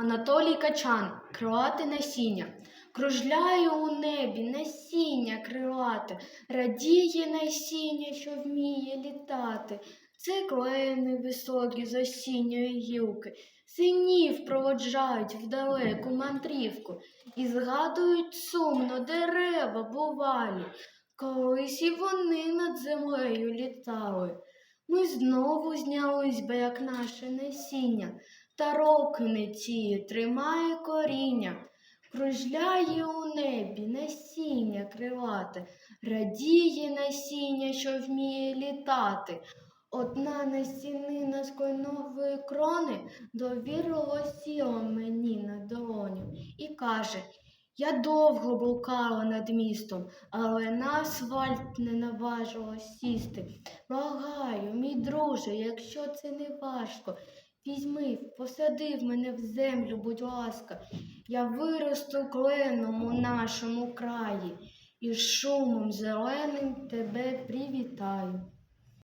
Анатолій Качан, крилате насіння. Кружляє у небі насіння крилате, радіє насіння, що вміє літати. Це клени високі з осінньої гілки, синів проводжають в далеку мандрівку і згадують сумно дерева бувалі. Колись і вони над землею літали. Ми знову знялись би, як наше насіння, та роки тримає коріння. Кружляє у небі насіння крилате, радіє насіння, що вміє літати. Одна насінина з кленової крони довірливо сіла мені на долоню і каже, я довго блукала над містом, але на асфальт не наважила сісти. Благаю, мій друже, якщо це не важко, візьми, посади в мене в землю, будь ласка. Я виросту кленом у нашому краї і шумом зеленим тебе привітаю.